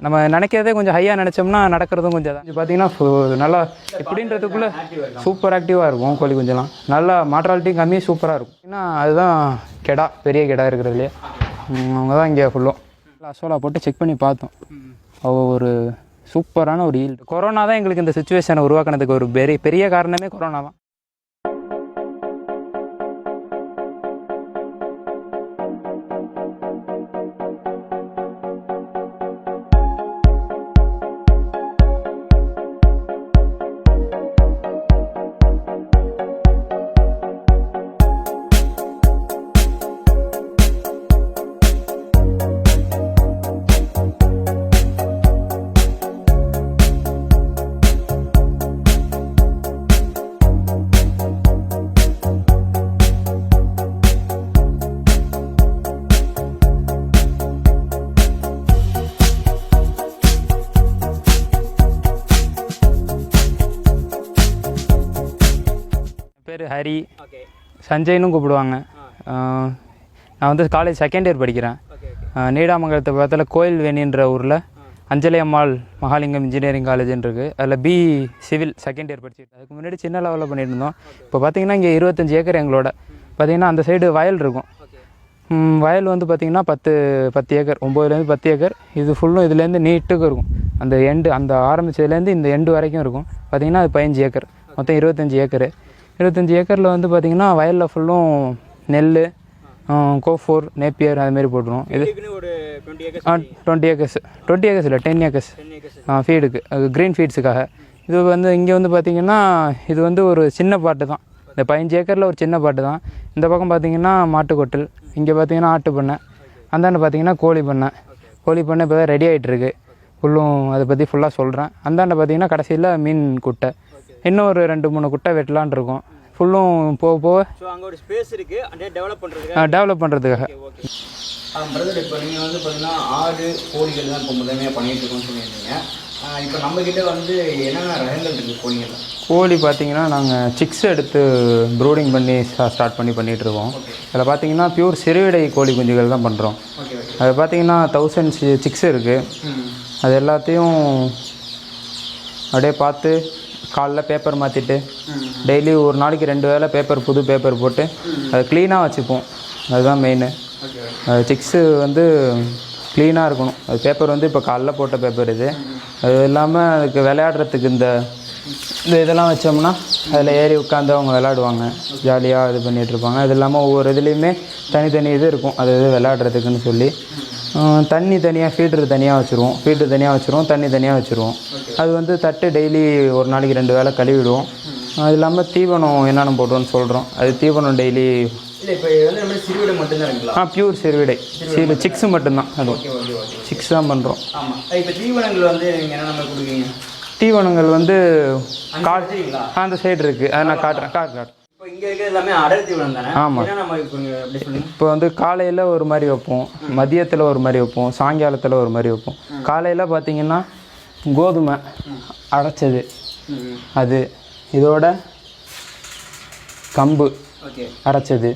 நம்ம நினைக்கிறதே கொஞ்சம் ஹையாக நினச்சோம்னா நடக்கிறதும் கொஞ்சம் தான் பார்த்தீங்கன்னா ஃபு- நல்லா எப்படின்றதுக்குள்ளே சூப்பர் ஆக்டிவாக இருக்கும் கோழி குஞ்செல்லாம். நல்லா மாற்றாலிட்டியும் கம்மி சூப்பராக இருக்கும். ஏன்னா அதுதான் கெடா பெரிய கெடா இருக்கிறதுலையே. அவங்க தான் இங்கே ஃபுல்லும் அசோலா போட்டு செக் பண்ணி பார்த்தோம். அவ ஒரு சூப்பரான ஒரு ஈல்டு கொரோனா தான் எங்களுக்கு இந்த சுச்சுவேஷனை உருவாக்குனதுக்கு ஒரு பெரிய பெரிய காரணமே கொரோனா தான். ஹரி சஞ்சய்னும் கூப்பிடுவாங்க. நான் வந்து காலேஜ் செகண்ட் இயர் படிக்கிறேன். நீடாமங்கலத்து பக்கத்தில் கோயில்வேணின்ற ஊரில் அஞ்சலி அம்மாள் மகாலிங்கம் இன்ஜினியரிங் காலேஜ்னு இருக்குது அதில் பி சிவில் செகண்ட் இயர் படிச்சுட்டு அதுக்கு முன்னாடி சின்ன லெவலில் பண்ணிட்டு இருந்தோம். இப்போ பார்த்தீங்கன்னா இங்கே இருபத்தஞ்சி ஏக்கர் எங்களோட. பார்த்தீங்கன்னா அந்த சைடு வயல் இருக்கும். வயல் வந்து பார்த்திங்கன்னா பத்து பத்து ஏக்கர் ஒம்போதுலேருந்து பத்து ஏக்கர். இது ஃபுல்லும் இதுலேருந்து நீட்டுக்கு இருக்கும். அந்த எண்டு அந்த ஆரம்பிச்சதுலேருந்து இந்த எண்டு வரைக்கும் இருக்கும். பார்த்திங்கன்னா அது பதினஞ்சு ஏக்கர். மொத்தம் இருபத்தஞ்சி ஏக்கர். இருபத்தஞ்சி ஏக்கரில் வந்து பார்த்திங்கன்னா வயலில் ஃபுல்லும் நெல் கோஃபோர் நேப்பியர் அதுமாரி போட்டுருவோம். இது ஒரு டுவெண்ட்டி ஏக்கர்ஸ் டுவெண்ட்டி ஏக்கர்ஸ் இல்லை டென் ஏக்கர்ஸ் ஃபீடுக்கு அது க்ரீன் ஃபீட்ஸுக்காக இது வந்து இங்கே வந்து பார்த்திங்கன்னா இது வந்து ஒரு சின்ன பாட்டு தான். இந்த பதினஞ்சு ஏக்கரில் ஒரு சின்ன பாட்டு தான். இந்த பக்கம் பார்த்திங்கன்னா மாட்டுக்கொட்டல் இங்கே பார்த்திங்கன்னா ஆட்டு பண்ணை அந்தாண்ட பார்த்திங்கன்னா கோழி பண்ணை. கோழி பண்ணை இப்போ தான் ரெடி ஆகிட்டு இருக்கு ஃபுல்லும் அதை பற்றி ஃபுல்லாக சொல்கிறேன் அந்தாண்ட பார்த்திங்கன்னா கடைசியில் மீன் குட்டை. இன்னும் ஒரு ரெண்டு மூணு குட்டை வெட்டலான் இருக்கோம். ஃபுல்லும் போக போக அங்கே ஒரு ஸ்பேஸ் இருக்குது அப்படியே டெவலப் பண்ணுறதுக்கு டெவலப் பண்ணுறதுக்காக பிரதர் இப்போ நீங்கள் வந்து பார்த்தீங்கன்னா ஆடு கோழிகள் தான் இப்போ முதன்மையாக பண்ணிட்டு இருக்கோம்னு சொல்லியிருந்தீங்க. இப்போ நம்மக்கிட்ட வந்து என்னென்ன ரகங்கள் இருக்குது கோழிகள் கோழி பார்த்தீங்கன்னா நாங்கள் சிக்ஸ் எடுத்து ப்ரூடிங் பண்ணி ஸ்டார்ட் பண்ணி பண்ணிகிட்டு இருக்கோம். அதில் பார்த்தீங்கன்னா பியூர் சிறுவிடை கோழி குஞ்சுகள் தான் பண்ணுறோம் அது பார்த்தீங்கன்னா தௌசண்ட் சிக்ஸ் இருக்குது அது எல்லாத்தையும் அப்படியே பார்த்து காலைல பேப்பர் மாற்றிட்டு டெய்லி ஒரு நாளைக்கு ரெண்டு வேளை பேப்பர் புது பேப்பர் போட்டு அது க்ளீனாக வச்சுப்போம். அதுதான் மெயின் சிக்ஸு வந்து க்ளீனாக இருக்கணும். அது பேப்பர் வந்து இப்போ காலைல போட்ட பேப்பர் இது. அது இல்லாமல் அதுக்கு விளையாடுறதுக்கு இந்த இந்த இதெல்லாம் வச்சோம்னா அதில் ஏறி உட்காந்து அவங்க விளையாடுவாங்க. ஜாலியாக இது பண்ணிகிட்டு இருப்பாங்க. அது இல்லாமல் ஒவ்வொரு இதுலேயுமே தனித்தனி இது இருக்கும். அது இது விளையாடுறதுக்குன்னு சொல்லி. தண்ணி தனியாக ஃபீட்ரு தனியாக வச்சுருவோம். ஃபீட்ரு தனியாக வச்சுருவோம் தண்ணி தனியாக வச்சுருவோம். அது வந்து தட்டு டெய்லி ஒரு நாளைக்கு ரெண்டு வேளை கழுவிடுவோம். அது இல்லாமல் தீவனம் என்னென்ன போடுவோம்னு சொல்கிறோம் அது தீவனம் டெய்லி ஆ பியூர் சிறுவிடை. சிறு சிக்ஸு மட்டும்தான். ஓகே சிக்ஸ் தான் பண்ணுறோம் தீவனங்கள் வந்து தீவனங்கள் வந்து வச்சுருக்கீங்களா அந்த சைடு இருக்குது அதை நான் காட்டுறேன். காட்டு காட்டு. இப்போ இங்கே இருக்கிறது எல்லாமே அடர் தீவனம் தானே? ஆமா. என்னென்ன மாதிரி கொடுங்க அப்படி சொல்லுங்கள் இப்போ வந்து காலையில் ஒரு மாதிரி வைப்போம் மதியத்தில் ஒரு மாதிரி வைப்போம் சாயங்காலத்தில் ஒரு மாதிரி வைப்போம். காலையில் பார்த்தீங்கன்னா கோதுமை அரைச்சது. அது இதோட கம்பு அரைச்சது.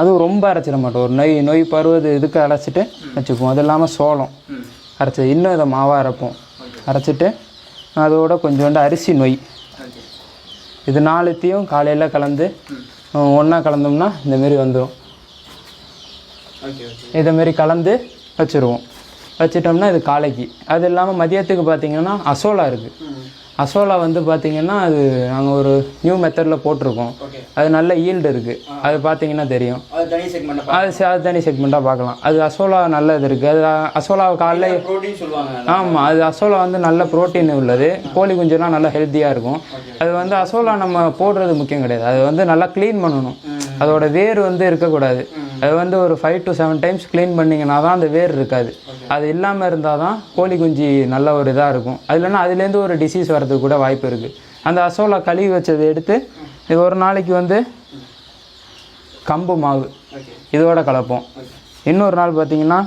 அதுவும் ரொம்ப அரைச்சிட மாட்டோம். ஒரு நொய் நொய் பருவது இதுக்கு அரைச்சிட்டு வச்சுக்குவோம். அது இல்லாமல் சோளம் அரைச்சது. இன்னும் இதை மாவாக அரைப்போம். அரைச்சிட்டு அதோட கொஞ்சோண்டு அரிசி நொய் இது நாலுத்தையும் காலையில் கலந்து ஒன்றா கலந்தோம்னா இந்தமாரி வந்துடும் இதேமாரி கலந்து வச்சுருவோம். வச்சிட்டோம்னா இது காலைக்கு. அது இல்லாமல் மதியத்துக்கு பார்த்தீங்கன்னா அசோலா இருக்குது அசோலா வந்து பார்த்தீங்கன்னா அது நாங்கள் ஒரு நியூ மெத்தடில் போட்டிருக்கோம். அது நல்ல ஈல்டு இருக்குது அது பார்த்தீங்கன்னா தெரியும். அது அது தனி செக்மெண்ட்டாக பார்க்கலாம். அது அசோலா நல்ல இது இருக்குது அது அசோலா காலைல ஆமாம் அது அசோலா வந்து நல்ல புரோட்டீன் உள்ளது. கோழி குஞ்சுலாம் நல்லா ஹெல்த்தியாக இருக்கும். அது வந்து அசோலா நம்ம போடுறது முக்கியம் கிடையாது. அது வந்து நல்லா க்ளீன் பண்ணணும். அதோட வேர் வந்து இருக்கக்கூடாது. அது வந்து ஒரு five to seven times clean பண்ணிங்கன்னா தான் அந்த வேர் இருக்காது. அது இல்லாமல் இருந்தால் தான் கோழி குஞ்சு நல்ல ஒரு இதாக இருக்கும். அது இல்லைன்னா அதுலேருந்து ஒரு டிசீஸ் வரதுக்கு கூட வாய்ப்பு இருக்குது அந்த அசோலா கழுவி வச்சதை எடுத்து இது ஒரு நாளைக்கு வந்து கம்பு மாவு. இதோட கலப்போம். இன்னொரு நாள் பார்த்தீங்கன்னா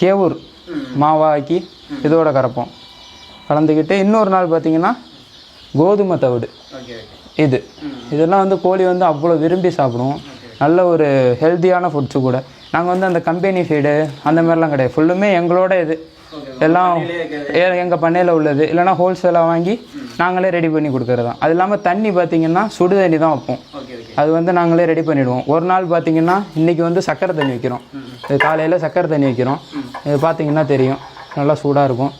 கேவூர் மாவாக்கி இதோட கலப்போம் கலந்துக்கிட்டு இன்னொரு நாள் பார்த்தீங்கன்னா கோதுமை தவிடு. இது. இதெல்லாம் வந்து கோழி வந்து அவ்வளோ விரும்பி சாப்பிடும். நல்ல ஒரு ஹெல்த்தியான ஃபுட்ஸு கூட. நாங்கள் வந்து அந்த கம்பெனி ஃபீடு அந்த மாதிரிலாம் கிடையாது. ஃபுல்லுமே எங்களோட இது. எல்லாம் எங்கள் பண்ணையில் உள்ளது. இல்லைன்னா ஹோல்சேலாக வாங்கி நாங்களே ரெடி பண்ணி கொடுக்கறது தான். அது இல்லாமல் தண்ணி பார்த்தீங்கன்னா சுடு தண்ணி தான் வைப்போம். அது வந்து நாங்களே ரெடி பண்ணிவிடுவோம் ஒரு நாள் பார்த்தீங்கன்னா இன்றைக்கி வந்து சக்கரை தண்ணி வைக்கிறோம். இது காலையில் சக்கரை தண்ணி வைக்கிறோம். இது பார்த்தீங்கன்னா தெரியும். நல்லா சூடாக இருக்கும்.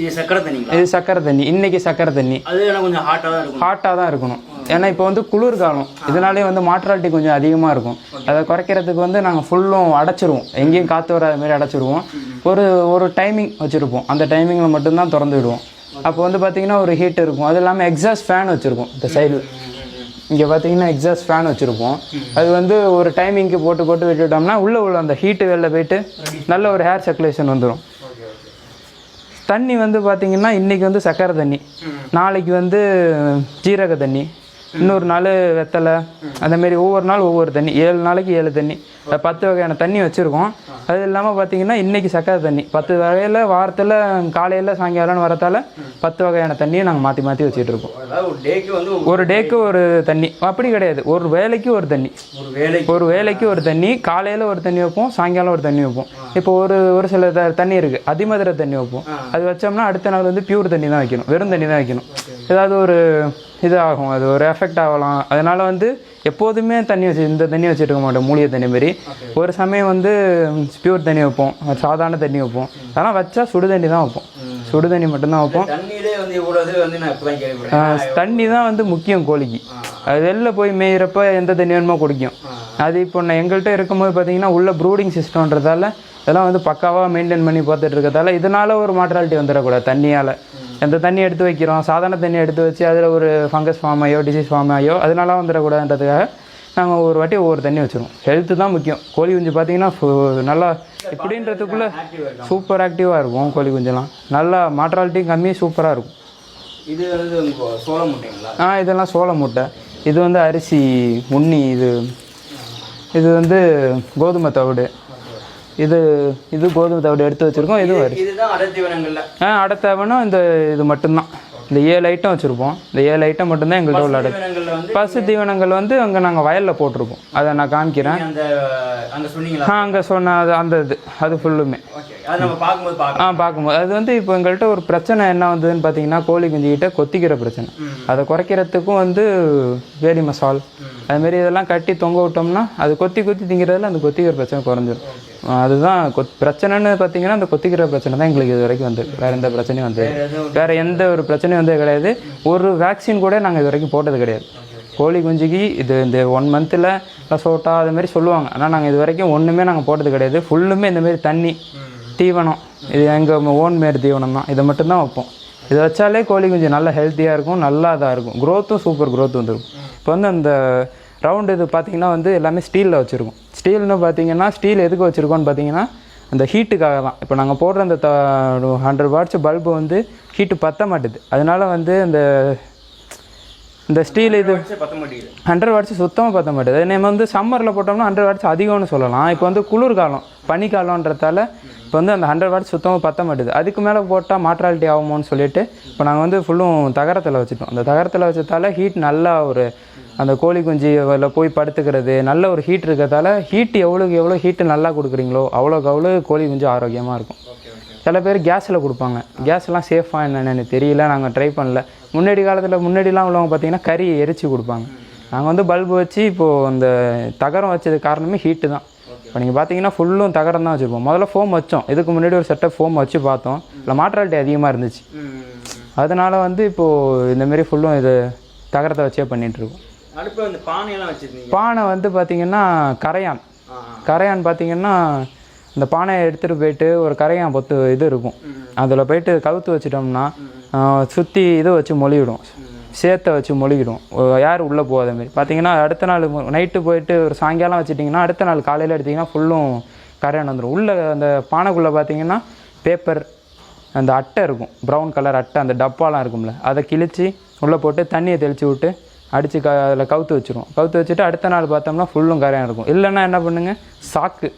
இது சக்கரை தண்ணிங்களா? இது சக்கரை தண்ணி. இன்றைக்கி சக்கரை தண்ணி. அது கொஞ்சம் ஹாட்டாக தான் இருக்கும் ஹாட்டாக தான் இருக்கணும். ஏன்னா இப்போ வந்து குளிர் காலம் இதனாலே வந்து மாற்றாட்டி கொஞ்சம் அதிகமாக இருக்கும். அதை குறைக்கிறதுக்கு வந்து நாங்கள் ஃபுல்லும் அடைச்சிருவோம். எங்கேயும் காற்று வராத மாதிரி அடைச்சிருவோம். ஒரு ஒரு டைமிங் வச்சுருப்போம். அந்த டைமிங்கில் மட்டும்தான் திறந்து விடுவோம். அப்போ வந்து பார்த்திங்கன்னா ஒரு ஹீட் இருக்கும். அது இல்லாமல் எக்ஸாஸ்ட் ஃபேன் வச்சுருக்கோம் இந்த சைடு இங்கே பார்த்தீங்கன்னா எக்ஸாஸ்ட் ஃபேன் வச்சுருப்போம். அது வந்து ஒரு டைமிங்க்கு போட்டு போட்டு விட்டுட்டோம்னா உள்ளே உள்ள அந்த ஹீட்டு வெளில போயிட்டு நல்ல ஒரு ஹேர் சர்க்குலேஷன் வந்துடும் தண்ணி வந்து பார்த்தீங்கன்னா இன்றைக்கி வந்து சக்கரை தண்ணி. நாளைக்கு வந்து ஜீரக தண்ணி. இன்னொரு நாள் வெத்தலை அந்த மாதிரி ஒவ்வொரு நாள் ஒவ்வொரு தண்ணி. ஏழு நாளைக்கு ஏழு தண்ணி. பத்து வகையான தண்ணி வச்சுருக்கோம். அது இல்லாமல் பார்த்தீங்கன்னா இன்றைக்கி சக்கரை தண்ணி. பத்து வகையில் வாரத்தில் காலையில் சாயங்காலம்னு வரத்தால பத்து வகையான தண்ணியை நாங்கள் மாற்றி மாற்றி வச்சுட்டு இருக்கோம். ஒரு டேக்கு ஒரு- தண்ணி. அப்படி கிடையாது. ஒரு வேலைக்கு ஒரு தண்ணி. ஒரு வேலைக்கு. ஒரு தண்ணி காலையில் ஒரு தண்ணி வைப்போம் சாயங்காலம் ஒரு தண்ணி வைப்போம். இப்போ ஒரு ஒரு சில தண்ணி இருக்குது அதிமதுர தண்ணி வைப்போம். அது வச்சோம்னா அடுத்த நாள் வந்து பியூர் தண்ணி தான் வைக்கணும். வெறும் தண்ணி தான் வைக்கணும். ஏதாவது ஒரு இது ஆகும் அது ஒரு எஃபெக்ட் ஆகலாம். அதனால் வந்து எப்போதுமே தண்ணி வச்சு இந்த தண்ணி வச்சுட்டு இருக்க மாட்டோம் மூலிகை தண்ணி மாதிரி ஒரு சமயம் வந்து பியூர் தண்ணி வைப்போம் சாதாரண தண்ணி வைப்போம். அதெல்லாம் வச்சா சுடு தண்ணி தான் வைப்போம். சுடு தண்ணி மட்டும்தான் வைப்போம். தண்ணி தான் வந்து முக்கியம் கோழிக்கு. அது வெளில போய் மேயிறப்ப எந்த தண்ணி வேணுமோ குடிக்கும். அது இப்போ நான் எங்கள்கிட்ட இருக்கும்போது பார்த்தீங்கன்னா உள்ள ப்ரூடிங் சிஸ்டம்ன்றதால இதெல்லாம் வந்து பக்காவாக மெயின்டைன் பண்ணி பார்த்துட்டு இருக்கதால இதனால ஒரு மாற்றாலிட்டி வந்துடக்கூடாது தண்ணியால். எந்த தண்ணி எடுத்து வைக்கிறோம் சாதாரண தண்ணி எடுத்து வச்சு அதில் ஒரு ஃபங்கஸ் ஃபார்ம் ஆகியோ டிசீஸ் ஃபார்ம் ஆகியோ அதனால வந்துடக்கூடாதுன்றதுக்காக நாங்கள் ஒரு வாட்டி ஒவ்வொரு தண்ணி வச்சுருவோம். ஹெல்த்து தான் முக்கியம். கோழி குஞ்சு பார்த்தீங்கன்னா நல்லா இப்படின்றதுக்குள்ளே சூப்பர் ஆக்டிவாக இருக்கும் கோழி குஞ்செல்லாம். நல்லா மாற்றாலிட்டியும் கம்மி சூப்பராக இருக்கும். இது வந்து சோள முட்டைங்களா? ஆ இதெல்லாம் சோள முட்டை. இது வந்து அரிசி உண்ணி இது இது வந்து கோதுமை தவிடு. இது இது கோதுமை தவிடு எடுத்து வச்சுருக்கோம் இது அரிசி இதுதான் ஆ அடத்தவனும் இந்த இது மட்டும்தான். இந்த ஏழு ஐட்டம் வச்சுருப்போம். இந்த ஏழு ஐட்டம் மட்டும்தான் எங்கள்கிட்ட உள்ள அடை பசு தீவனங்கள் வந்து அங்கே நாங்கள் வயலில் போட்டிருப்போம் அதை நான் காமிக்கிறேன். ஆ அங்கே சொன்ன அது அந்த இது அது ஃபுல்லுமே ஆ பார்க்கும்போது. அது வந்து இப்போ எங்கள்கிட்ட ஒரு பிரச்சனை என்ன வந்ததுன்னு பார்த்தீங்கன்னா கோழி குஞ்சுக்கிட்ட கொத்திக்கிற பிரச்சனை. அதை குறைக்கிறதுக்கும் வந்து வேலி மசால். அதுமாரி இதெல்லாம் கட்டி தொங்க விட்டோம்னா அது கொத்தி கொத்தி திங்கிறதுல அந்த கொத்திக்கிற பிரச்சனை குறைஞ்சிரும். ஆ, அதுதான் கொத் பிரச்சனைன்னு பார்த்தீங்கன்னா அந்த கொத்திக்கிற பிரச்சனை தான் எங்களுக்கு இது வரைக்கும் வந்து. வேற எந்த பிரச்சனையும் வந்து வேற எந்த ஒரு பிரச்சனையும் வந்து கிடையாது. ஒரு வேக்சின் கூட நாங்கள் இது வரைக்கும் போட்டது கிடையாது. கோழி குஞ்சுக்கு இது இந்த ஒன் மந்த்தில் சோட்டா அது மாதிரி சொல்லுவாங்க. ஆனால் நாங்கள் இது வரைக்கும் ஒன்றுமே நாங்கள் போட்டது கிடையாது. ஃபுல்லுமே இந்த மாதிரி தண்ணி தீவனம். இது எங்கள் ஓன் மாரி தீவனம் தான். இதை மட்டும்தான் வைப்போம். இதை வச்சாலே கோழி குஞ்சு நல்லா ஹெல்த்தியாக இருக்கும் நல்லா இதாக இருக்கும். க்ரோத்தும் சூப்பர் க்ரோத் வந்துருக்கும் இப்போ வந்து அந்த ரவுண்டு இது பார்த்தீங்கன்னா வந்து எல்லாமே ஸ்டீலில் வச்சுருக்கோம். ஸ்டீல்னு பார்த்தீங்கன்னா ஸ்டீல் எதுக்கு வச்சுருக்கோம்னு பார்த்தீங்கன்னா அந்த ஹீட்டுக்காக தான். இப்போ நாங்கள் போடுற அந்த ஹண்ட்ரட் வாட்ஸ் பல்பு வந்து ஹீட்டு பத்த மாட்டுது. அதனால வந்து அந்த இந்த ஸ்டீல் இது ஹண்ட்ரட் வாட்ஸ் சுத்தமாக பத்த மாட்டேது. நம்ம வந்து சம்மரில் போட்டோம்னா ஹண்ட்ரட் வாட்ஸ் அதிகம்னு சொல்லலாம். இப்போ வந்து குளிர்காலம் பனிக்காலம்ன்றதால இப்போ வந்து அந்த ஹண்ட்ரட் வாட்ஸ் சுத்தமாக பத்த மாட்டுது. அதுக்கு மேலே போட்டால் மாற்றாலிட்டி ஆகுமோன்னு சொல்லிட்டு இப்போ நாங்கள் வந்து ஃபுல்லும் தகரத்தில் வச்சுட்டோம். அந்த தகரத்தில் வச்சதால ஹீட் நல்லா ஒரு அந்த கோழி குஞ்சு அதில் போய் படுத்துக்கிறது நல்ல ஒரு ஹீட் இருக்கிறதால ஹீட் எவ்வளோக்கு எவ்வளோ ஹீட்டு நல்லா கொடுக்குறீங்களோ அவ்வளோக்கு அவ்வளோ கோழி குஞ்சு ஆரோக்கியமாக இருக்கும். சில பேர் கேஸில் கொடுப்பாங்க. கேஸ்லாம் சேஃபாக என்னன்னு எனக்கு தெரியல நாங்கள் ட்ரை பண்ணல. முன்னாடி காலத்தில் முன்னாடிலாம் உள்ளவங்க பார்த்தீங்கன்னா கறி எரிச்சு கொடுப்பாங்க. நாங்கள் வந்து பல்பு வச்சு இப்போது அந்த தகரம் வச்சது காரணமே ஹீட்டு தான். இப்போ நீங்கள் பார்த்தீங்கன்னா ஃபுல்லும் தகரம் தான் வச்சுருப்போம். முதல்ல ஃபோம் வச்சோம். இதுக்கு முன்னாடி ஒரு செட்டப் ஃபோம் வச்சு பார்த்தோம். இல்லை மாற்றாலிட்டி அதிகமாக இருந்துச்சு. அதனால் வந்து இப்போது இந்தமாரி ஃபுல்லும் இது தகரத்தை வச்சே பண்ணிகிட்ருக்கோம் பானையெல்லாம் வச்சிருந்தீங்க. பானை வந்து பார்த்திங்கன்னா கரையான். கரையான் பார்த்தீங்கன்னா இந்த பானையை எடுத்துகிட்டு போயிட்டு ஒரு கரையான் பொத்து இது இருக்கும். அதில் போயிட்டு கவுத்து வச்சிட்டோம்னா சுற்றி இது வச்சு மொழிவிடும். சேத்தை வச்சு மொழிகிடும் யார் உள்ளே போகாத மாதிரி பார்த்தீங்கன்னா அடுத்த நாள் நைட்டு போயிட்டு ஒரு சாயங்காலம் வச்சிட்டிங்கன்னா அடுத்த நாள் காலையில் எடுத்திங்கன்னா ஃபுல்லும் கரையான் வந்துடும் உள்ளே அந்த பானைக்குள்ளே பார்த்தீங்கன்னா பேப்பர் அந்த அட்டை இருக்கும். ப்ரௌன் கலர் அட்டை அந்த டப்பாலாம் இருக்கும்ல. அதை கிழிச்சு உள்ளே போட்டு தண்ணியை தெளித்து விட்டு அடித்து க அதில் கவுத்து வச்சிருவோம். கவுத்து வச்சுட்டு அடுத்த நாள் பார்த்தோம்னா ஃபுல்லும் கரையான் இருக்கும். இல்லைன்னா என்ன பண்ணுங்க? சாக்கு.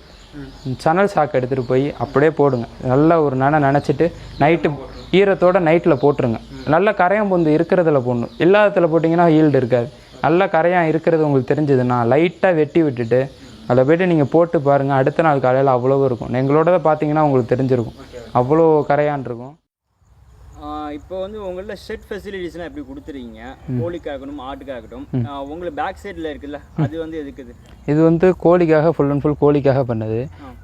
சணல் சாக்கு எடுத்துகிட்டு போய் அப்படியே போடுங்க. நல்லா ஒரு நனை நனைச்சிட்டு நைட்டு ஈரத்தோட நைட்டில் போட்டுருங்க. நல்ல கரையான் பொந்து இருக்கிறதுல போடணும். இல்லாததுல போட்டிங்கன்னா ஈல்டு இருக்காது. நல்ல கரையான் இருக்கிறது உங்களுக்கு தெரிஞ்சதுன்னா லைட்டாக வெட்டி விட்டுட்டு அதில் போய்ட்டு நீங்கள் போட்டு பாருங்கள் அடுத்த நாள் காலையில் அவ்வளோ இருக்கும். எங்களோடதை பார்த்தீங்கன்னா உங்களுக்கு தெரிஞ்சிருக்கும். அவ்வளோ கரையான் இருக்கும். இப்போ வந்து உங்கள்ட்ட ஷெட் ஃபெசிலிட்டிஸ்லாம் எப்படி கொடுத்துருக்கீங்க? கோழிக்காக இருக்கட்டும் ஆட்டுக்காக இருக்கட்டும் உங்களுக்கு பேக் சைடில் இருக்குல்ல அது வந்து எதுக்குது இது? வந்து கோழிக்காக ஃபுல் அண்ட் ஃபுல் கோழிக்காக பண்ணது.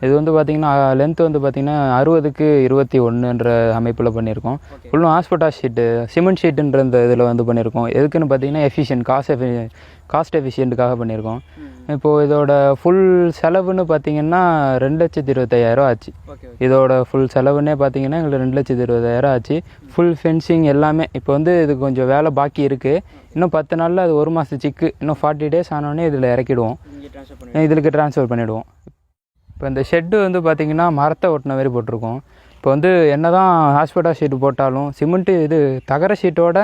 இது வந்து பார்த்தீங்கன்னா லென்த் வந்து பார்த்தீங்கன்னா அறுபதுக்கு இருபத்தி ஒன்றுன்ற அமைப்பில் பண்ணியிருக்கோம் ஃபுல்லும் ஹாஸ்பிட்டா ஷீட்டு சிமெண்ட் ஷீட்டுன்ற இந்த இதில் வந்து பண்ணியிருக்கோம் எதுக்குன்னு பார்த்தீங்கன்னா எஃபிஷியன்ட் காஸ்ட் எஃபி காஸ்ட் எஃபிஷியன்ட்டுக்காக பண்ணியிருக்கோம். இப்போது இதோட ஃபுல் செலவுன்னு பார்த்தீங்கன்னா ரெண்டு லட்சத்தி இருபத்தையாயிரம் ஆச்சு. இதோட ஃபுல் செலவுன்னே பார்த்தீங்கன்னா எங்களுக்கு ரெண்டு லட்சத்தி இருபதாயிரம் ஆச்சு. ஃபுல் ஃபென்சிங் எல்லாமே இப்போ வந்து இது கொஞ்சம் வேலை பாக்கி இருக்குது இன்னும் பத்து நாளில் அது ஒரு மாதம் சிக்கு. இன்னும் ஃபார்ட்டி டேஸ் ஆனோடனே இதில் இறக்கிடுவோம். இதுக்கு ட்ரான்ஸ்ஃபர் பண்ணிவிடுவோம் இப்போ இந்த ஷெட்டு வந்து பார்த்திங்கன்னா மரத்தை ஒட்டின மாதிரி போட்டிருக்கோம். இப்போ வந்து என்ன தான் ஹாஸ்பிட்டா ஷீட்டு போட்டாலும் சிமெண்ட்டு இது தகர ஷீட்டோட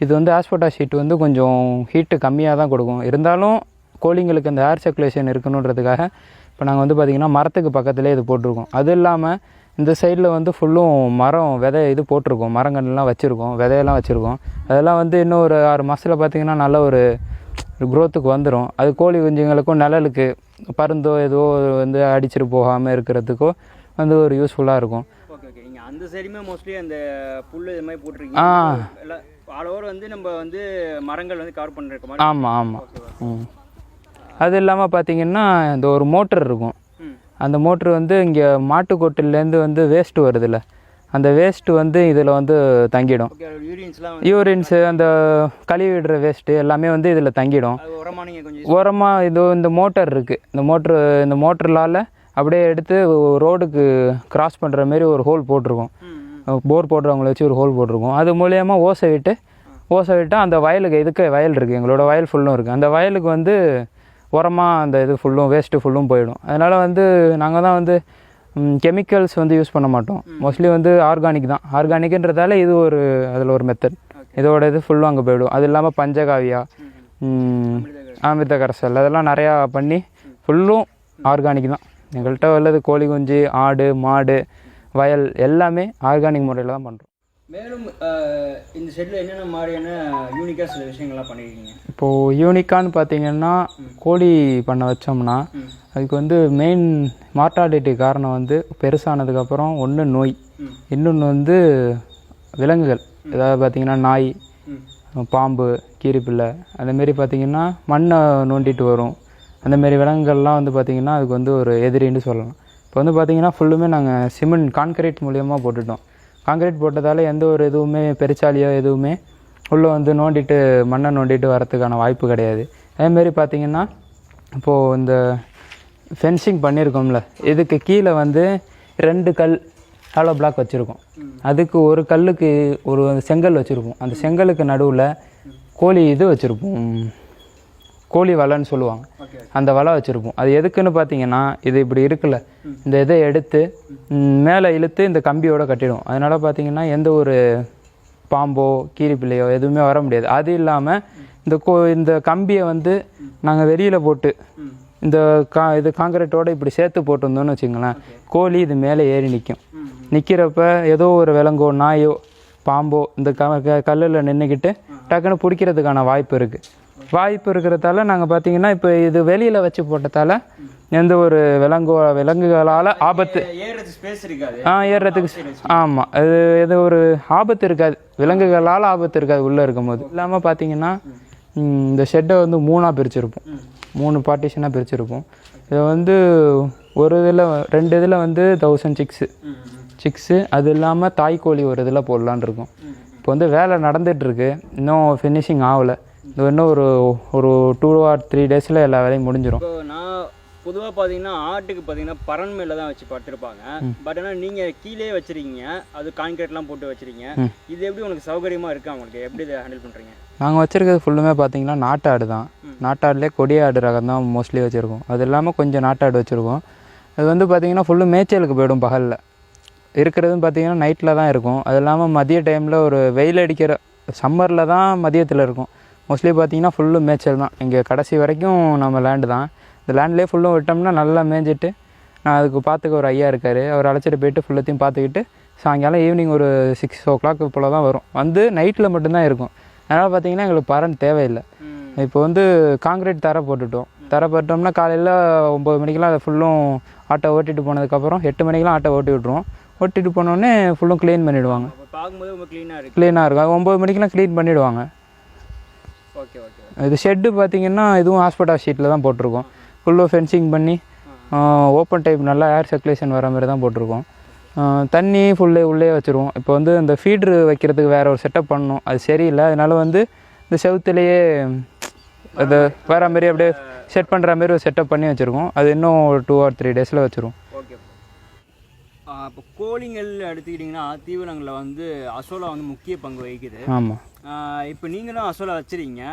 இது வந்து ஹாஸ்பிட்டா ஷீட் வந்து கொஞ்சம் ஹீட்டு கம்மியாக தான் கொடுக்கும். இருந்தாலும் கோழிங்களுக்கு அந்த ஏர் சர்க்குலேஷன் இருக்கணுன்றதுக்காக இப்போ நாங்கள் வந்து பார்த்திங்கன்னா மரத்துக்கு பக்கத்துலேயே இது போட்டிருக்கோம். அது இல்லாமல் இந்த சைடில் வந்து ஃபுல்லும் மரம் விதை இது போட்டிருக்கோம். மரங்கள்லாம் வச்சுருக்கோம். விதையெல்லாம் வச்சுருக்கோம். அதெல்லாம் வந்து இன்னும் ஒரு ஆறு மாதத்தில் பார்த்திங்கன்னா நல்ல ஒரு க்ரோத்துக்கு வந்துடும் அது கோழி குஞ்சுங்களுக்கும் நிழலுக்கு பருந்தோ ஏதோ வந்து அடிச்சிட்டு போகாமல் இருக்கிறதுக்கோ வந்து ஒரு யூஸ்ஃபுல்லாக இருக்கும். ஓகே ஓகே நீங்கள் அந்த சைடுமே மோஸ்ட்லி அந்த புல் இது மாதிரி ஆ. போட்டிருக்கீங்க ஆல் ஓவர் வந்து நம்ம வந்து மரங்கள் வந்து கவர் பண்ணிருக்க மாதிரி ஆமாம் ஆமாம் அது இல்லாமல் பார்த்தீங்கன்னா இந்த ஒரு மோட்டர் இருக்கும். அந்த மோட்ரு வந்து இங்கே மாட்டுக்கொட்டிலேருந்து வந்து வேஸ்ட்டு வருதுல்ல. அந்த வேஸ்ட்டு வந்து இதில் வந்து தங்கிடும். யூரின்ஸு அந்த கழுவி விடுற வேஸ்ட்டு எல்லாமே வந்து இதில் தங்கிடும். அது உரமா நீங்கள் கொஞ்சம் ஓரமாக இது இந்த மோட்டர் இருக்குது இந்த மோட்ரு இந்த மோட்டர்லால் அப்படியே எடுத்து ரோடுக்கு கிராஸ் பண்ணுற மாதிரி ஒரு ஹோல் போட்டிருக்கோம். போர் போடுறவங்கள வச்சு ஒரு ஹோல் போட்டிருக்கோம். அது மூலயமா ஓசை விட்டு ஓசை விட்டால் அந்த வயலுக்கு இதுக்கு வயல் இருக்குது எங்களோட வயல் ஃபுல்லும் இருக்குது அந்த வயலுக்கு வந்து உரமாக அந்த இது ஃபுல்லும் வேஸ்ட்டு ஃபுல்லும் போயிடும். அதனால் வந்து நாங்கள் தான் வந்து கெமிக்கல்ஸ் வந்து யூஸ் பண்ண மாட்டோம். மோஸ்ட்லி வந்து ஆர்கானிக் தான். ஆர்கானிக்ன்றதால இது ஒரு அதில் ஒரு மெத்தட் இதோட இது ஃபுல்லும் அங்கே போயிடும். அது இல்லாமல் பஞ்சகாவியா அமிர்த கரைசல் அதெல்லாம் நிறையா பண்ணி ஃபுல்லும் ஆர்கானிக் தான். எங்கள்கிட்ட உள்ளது கோழி குஞ்சு ஆடு மாடு வயல் எல்லாமே ஆர்கானிக் முறையில் தான் பண்ணுறோம் மேலும் இந்த செட்டில் என்னென்ன மாதிரியான யூனிக்காக சில விஷயங்கள்லாம் பண்ணியிருக்கீங்க இப்போது யூனிக்கான்னு பார்த்தீங்கன்னா கோழி பண்ண வச்சோம்னா. அதுக்கு வந்து மெயின் மார்ட்டாலிட்டி காரணம் வந்து பெருசானதுக்கப்புறம் ஒன்று நோய். இன்னொன்று வந்து விலங்குகள். ஏதாவது பார்த்தீங்கன்னா நாய் பாம்பு கீரிப்பிள்ளை அந்தமாரி பார்த்தீங்கன்னா மண்ணை நோண்டிட்டு வரும். அந்தமாரி விலங்குகள்லாம் வந்து பார்த்திங்கன்னா அதுக்கு வந்து ஒரு எதிரின்னு சொல்லலாம். இப்போ வந்து பார்த்திங்கன்னா ஃபுல்லுமே நாங்கள் சிமெண்ட் கான்கிரீட் மூலியமாக போட்டுட்டோம். கான்கிரீட் போட்டதால் எந்த ஒரு இதுவுமே பெருச்சாலியோ எதுவுமே உள்ளே வந்து நோண்டிட்டு மண்ணை நோண்டிட்டு வரதுக்கான வாய்ப்பு கிடையாது. அதேமாரி பார்த்திங்கன்னா இப்போது இந்த ஃபென்சிங் பண்ணியிருக்கோம்ல இதுக்கு கீழே வந்து ரெண்டு கல் ஹாலோ பிளாக் வச்சுருக்கோம். அதுக்கு ஒரு கல்லுக்கு ஒரு செங்கல் வச்சுருப்போம். அந்த செங்கலுக்கு நடுவில் கோழி இது வச்சுருப்போம். கோழி வலைன்னு சொல்லுவாங்க. அந்த வலை வச்சுருப்போம். அது எதுக்குன்னு பார்த்தீங்கன்னா இது இப்படி இருக்குல்ல. இந்த இதை எடுத்து மேலே இழுத்து இந்த கம்பியோட கட்டிடும். அதனால் பார்த்தீங்கன்னா எந்த ஒரு பாம்போ கீரிப்பிள்ளையோ எதுவுமே வர முடியாது. அது இல்லாமல் இந்த கோ இந்த கம்பியை வந்து நாங்கள் வெளியில் போட்டு இந்த கா இது காங்கிரீட்டோட இப்படி சேர்த்து போட்டிருந்தோம்னு வச்சுங்களேன் கோழி இது மேலே ஏறி நிற்கும் நிற்கிறப்ப ஏதோ ஒரு விலங்கோ நாயோ பாம்போ இந்த க கல்லில் நின்றுக்கிட்டு டக்குன்னு பிடிக்கிறதுக்கான வாய்ப்பு இருக்குது வாய்ப்பு இருக்கிறதால நாங்கள் பார்த்தீங்கன்னா இப்போ இது வெளியில் வச்சு போட்டதால எந்த ஒரு விலங்கோ விலங்குகளால் ஆபத்து. ஆ ஏறுறதுக்கு ஆமாம் அது எது ஒரு ஆபத்து இருக்காது. விலங்குகளால் ஆபத்து இருக்காது உள்ளே இருக்கும்போது. இல்லாமல் பார்த்தீங்கன்னா இந்த ஷெட்டை வந்து மூணாக பிரிச்சிருப்போம். மூணு பார்ட்டிஷனாக பிரிச்சிருப்போம். இதை வந்து ஒரு இதில் ரெண்டு இதில் வந்து தௌசண்ட் சிக்ஸு சிக்ஸு அது இல்லாமல் தாய்க்கோழி ஒரு இதில் போடலான்னு இருக்கோம். இப்போ வந்து வேலை நடந்துகிட்ருக்கு இன்னும் ஃபினிஷிங் ஆகலை. இது இன்னும் ஒரு ஒரு டூ ஆர் த்ரீ டேஸில் எல்லா வேலையும் முடிஞ்சிடும் நான் பொதுவாக பார்த்தீங்கன்னா ஆட்டுக்கு பார்த்தீங்கன்னா பரன் மேல தான் வச்சு படுத்திருப்பாங்க பட் ஆனால் நீங்கள் கீழே வச்சிருக்கீங்க அது கான்கிரீட்லாம் போட்டு வச்சிருக்கீங்க. இது எப்படி உங்களுக்கு சௌகரியமாக இருக்கா உங்களுக்கு? எப்படி இதை ஹேண்டில் பண்ணுறீங்க நாங்கள் வச்சுருக்கிறது ஃபுல்லுமே பார்த்தீங்கன்னா நாட்டாடு தான். நாட்டாடுலேயே கொடியாடு ரகம் தான் மோஸ்ட்லி வச்சுருக்கோம். அது இல்லாமல் கொஞ்சம் நாட்டாடு வச்சுருக்கோம். அது வந்து பார்த்தீங்கன்னா ஃபுல்லு மேய்ச்சலுக்கு போயிடும் பகலில். இருக்கிறதும் பார்த்தீங்கன்னா நைட்டில் தான் இருக்கும். அது இல்லாமல் மதிய டைமில் ஒரு வெயில் அடிக்கிற சம்மரில் தான் மதியத்தில் இருக்கும். மோஸ்ட்லி பார்த்தீங்கன்னா ஃபுல்லு மேய்ச்சல் தான். இங்கே கடைசி வரைக்கும் நம்ம லேண்டு தான். இந்த லேண்ட்லேயே ஃபுல்லும் விட்டோம்னா நல்லா மேய்ஞ்சிட்டு நான் அதுக்கு பார்த்துக்க ஒரு ஐயா இருக்கார். அவர் அழைச்சிட்டு போயிட்டு ஃபுல்லத்தையும் பார்த்துக்கிட்டு சாயங்காலம் ஈவினிங் ஒரு சிக்ஸ் ஓ கிளாக் போல் தான் வரும். வந்து நைட்டில் மட்டும்தான் இருக்கும். அதனால் பார்த்தீங்கன்னா எங்களுக்கு பரன் தேவையில்லை. இப்போ வந்து காங்கிரீட் தர போட்டுட்டோம். தரப்பட்டோம்னா காலையில் ஒம்பது மணிக்கெலாம் அதை ஃபுல்லும் ஆட்டோ ஓட்டிட்டு போனதுக்கப்புறம் எட்டு மணிக்கெலாம் ஆட்டோ ஓட்டி விட்ருவோம் ஓட்டிட்டு போனோடனே ஃபுல்லும் க்ளீன் பண்ணிவிடுவாங்க பார்க்கும்போது ரொம்ப க்ளீனாக இருக்கு. க்ளீனாக இருக்கும். ஒம்பது மணிக்கெலாம் க்ளீன் பண்ணிவிடுவாங்க ஓகே ஓகே இது ஷெட்டு பார்த்தீங்கன்னா இதுவும் ஹாஸ்பிட்டல் ஷீட்டில் தான் போட்டிருக்கோம். ஃபுல்லும் ஃபென்சிங் பண்ணி ஓப்பன் டைப் நல்லா ஏர் சர்க்குலேஷன் வர மாதிரி தான் போட்டிருக்கோம். தண்ணி ஃபுல்லே உள்ளே வச்சுருவோம். இப்போ வந்து இந்த ஃபீட்ரு வைக்கிறதுக்கு வேறு ஒரு செட்டப் பண்ணணும். அது சரியில்லை. அதனால வந்து இந்த செவுத்துலேயே அது வேறு மாதிரி அப்படியே செட் பண்ணுற மாதிரி ஒரு செட்டப் பண்ணி வச்சுருக்கோம். அது இன்னும் ஒரு டூ ஆர் த்ரீ டேஸில் வச்சுருவோம். ஓகே இப்போ கோழிங்கள் எடுத்துக்கிட்டிங்கன்னா தீவனங்களில் வந்து அசோலா வந்து முக்கிய பங்கு வகிக்குது. ஆமாம் இப்போ நீங்களும் அசோலா வச்சுருக்கீங்க.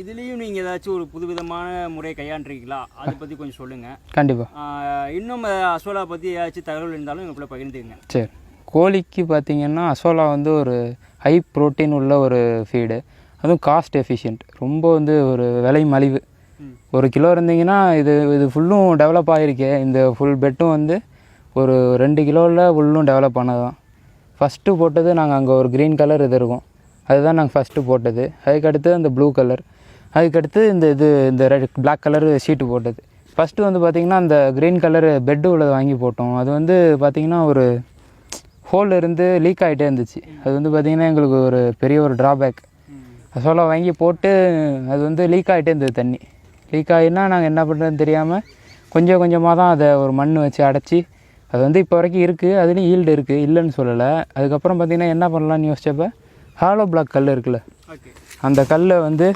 இதுலேயும் நீங்கள் ஏதாச்சும் ஒரு புதுவிதமான முறையை கையாண்டுருக்கீங்களா? அதை பற்றி கொஞ்சம் சொல்லுங்கள் கண்டிப்பாக இன்னும் அசோலா பற்றி ஏதாச்சும் தகவல் இருந்தாலும் எங்களுக்குள்ள பகிர்ந்துக்குங்க. சரி. கோழிக்கு பார்த்தீங்கன்னா அசோலா வந்து ஒரு ஹை ப்ரோட்டீன் உள்ள ஒரு ஃபீடு அதுவும் காஸ்ட் எஃபிஷியன்ட் ரொம்ப வந்து ஒரு விலை மலிவு. ஒரு கிலோ இருந்தீங்கன்னா இது இது ஃபுல்லும் டெவலப் ஆகிருக்கே இந்த ஃபுல் பெட்டும் வந்து ஒரு ரெண்டு கிலோவில் ஃபுல்லும் டெவலப் பண்ணது தான் ஃபஸ்ட்டு போட்டது நாங்கள் அங்கே ஒரு க்ரீன் கலர் இது இருக்கும். அதுதான் நாங்கள் ஃபஸ்ட்டு போட்டது. அதுக்கடுத்து அந்த ப்ளூ கலர் அதுக்கடுத்து இந்த இது இந்த ரெட் பிளாக் கலர் ஷீட்டு போட்டது. ஃபஸ்ட்டு வந்து பார்த்திங்கன்னா அந்த க்ரீன் கலர் பெட்டு உள்ளதை வாங்கி போட்டோம். அது வந்து பார்த்திங்கன்னா ஒரு ஹோல் இருந்து லீக் ஆகிட்டே இருந்துச்சு. அது வந்து பார்த்திங்கன்னா எங்களுக்கு ஒரு பெரிய ஒரு ட்ராபேக் சோலா வாங்கி போட்டு அது வந்து லீக் ஆகிட்டே இருந்தது தண்ணி. லீக் ஆகினா நாங்கள் என்ன பண்ணுறதுன்னு தெரியாமல் கொஞ்சம் கொஞ்சமாக தான் அதை ஒரு மண் வச்சு அடைச்சி அது வந்து இப்போ வரைக்கும் இருக்குது அதுலேயும் ஈல்டு இருக்குது இல்லைன்னு சொல்லலை. அதுக்கப்புறம் பார்த்திங்கன்னா என்ன பண்ணலான்னு யோசிச்சப்போ ஹாலோ பிளாக் கல் இருக்குல்ல? அந்த கல்லை வந்து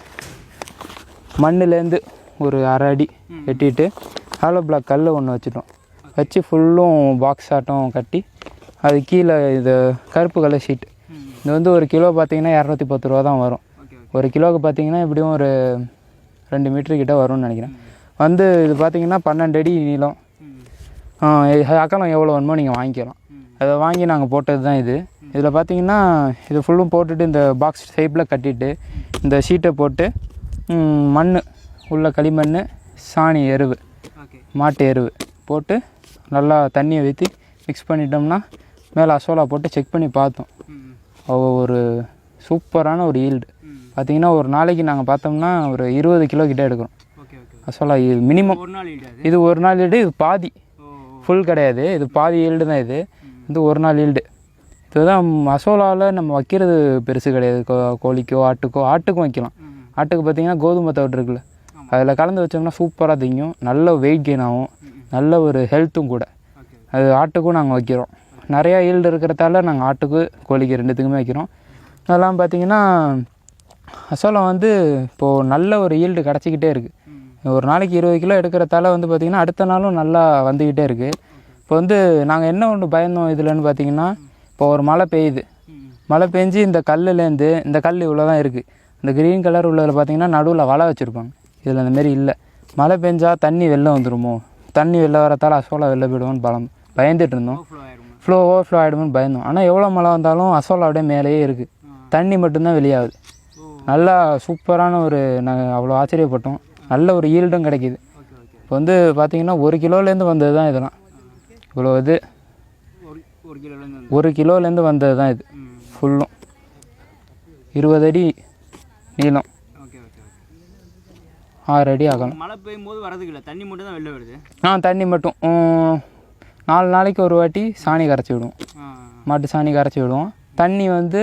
மண்ணுலேருந்து ஒரு அரை அடி வெட்டிட்டு ஹாலோ பிளாக் கல் ஒன்று வச்சுட்டோம். வச்சு ஃபுல்லும் பாக்ஸ் ஆட்டம் கட்டி அது கீழே இது கருப்பு கலர் ஷீட் இது வந்து ஒரு கிலோ பார்த்தீங்கன்னா இரநூத்தி பத்து ரூபா தான் வரும். ஒரு கிலோவுக்கு பார்த்தீங்கன்னா எப்படியும் ஒரு ரெண்டு மீட்டர் கிட்ட வரும்னு நினைக்கிறேன். வந்து இது பார்த்தீங்கன்னா பன்னெண்டு அடி நீளம். அகலம் எவ்வளோ வேணுமோ நீங்கள் வாங்கிக்கலாம். அதை வாங்கி நாங்கள் போட்டது தான் இது. இதில் பார்த்தீங்கன்னா இது ஃபுல்லும் போட்டுட்டு இந்த பாக்ஸ் ஷேப்பில் கட்டிட்டு இந்த ஷீட்டை போட்டு மண் உள்ள களிமண் சாணி எருவு மாட்டு எருவு போட்டு நல்லா தண்ணியை ஊற்றி மிக்ஸ் பண்ணிட்டோம்னா மேலே அசோலா போட்டு செக் பண்ணி பார்த்தோம். ஒரு சூப்பரான ஒரு ஈல்டு பார்த்தீங்கன்னா ஒரு நாளைக்கு நாங்கள் பார்த்தோம்னா ஒரு இருபது கிலோ கிட்ட எடுக்கிறோம். அசோலா இது மினிமம் ஒரு நாள் ஈடாது இது? ஒரு நாள் ஈல்டு இது பாதி. ஃபுல் கிடையாது. இது பாதி ஈல்டு தான் இது. இது ஒரு நாள் ஈல்டு இதுதான் மசோலாவில் நம்ம வைக்கிறது பெருசு கிடையாது. கோ- கோழிக்கோ ஆட்டுக்கோ ஆட்டுக்கும் வைக்கலாம். ஆட்டுக்கு பார்த்தீங்கன்னா கோதுமை தவிட்டு இருக்குல்ல. அதில் கலந்து வச்சோம்னா சூப்பராக திங்கும் நல்ல வெயிட் கெயின் ஆகும். நல்ல ஒரு ஹெல்த்தும் கூட. அது ஆட்டுக்கும் நாங்கள் வைக்கிறோம். நிறையா ஈல்டு இருக்கிறதால நாங்கள் ஆட்டுக்கு கோழிக்கு ரெண்டுத்துக்குமே வைக்கிறோம். அதெல்லாம் பார்த்தீங்கன்னா அசோலம் வந்து இப்போது நல்ல ஒரு ஈல்டு கிடச்சிக்கிட்டே இருக்குது ஒரு நாளைக்கு இருபது கிலோ எடுக்கிறதால வந்து பார்த்திங்கன்னா அடுத்த நாளும் நல்லா வந்துக்கிட்டே இருக்குது இப்போ வந்து நாங்கள் என்ன ஒன்று பயந்தோம் இதுலன்னு பார்த்தீங்கன்னா இப்போ ஒரு மழை பெய்யுது. மழை பெஞ்சு இந்த கல்லுலேருந்து இந்த கல் இவ்வளோ தான் இருக்குது இந்த க்ரீன் கலர் உள்ளதில் பார்த்தீங்கன்னா நடுவில் வலை வச்சுருப்பாங்க. இதில் அந்த மாரி இல்லை. மழை பெஞ்சால் தண்ணி வெளில வந்துருமோ? தண்ணி வெளில வரத்தால் அசோலா வெளில போயிடுவோன்னு பலம் பயந்துட்டு இருந்தோம். ஃப்ளோ ஓவர் ஃப்ளோ ஆகிடுமோன்னு பயந்தோம். ஆனால் எவ்வளோ மழை வந்தாலும் அசோலா அப்படியே மேலேயே இருக்குது தண்ணி மட்டும்தான் வெளியாகுது. நல்லா சூப்பரான ஒரு நாங்கள் அவ்வளோ ஆச்சரியப்பட்டோம். நல்ல ஒரு ஈல்டும் கிடைக்கிது. இப்போ வந்து பார்த்திங்கன்னா ஒரு கிலோலேருந்து வந்தது தான் இதெல்லாம். இவ்வளோ இது. ஒரு கிலோலேருந்து வந்து ஒரு கிலோலேருந்து வந்தது தான் இது. ஃபுல்லும். இருபது அடி நீளம். ஆறு அடி அகலம். மழை பெய்யும் போது வரதுக்கு இல்லை? தண்ணி மட்டும் தான் வெளில வருது? ஆ தண்ணி மட்டும். நாலு நாளைக்கு ஒரு வாட்டி சாணி கரைச்சி விடுவோம். மாட்டு சாணி கரைச்சி விடுவோம். தண்ணி வந்து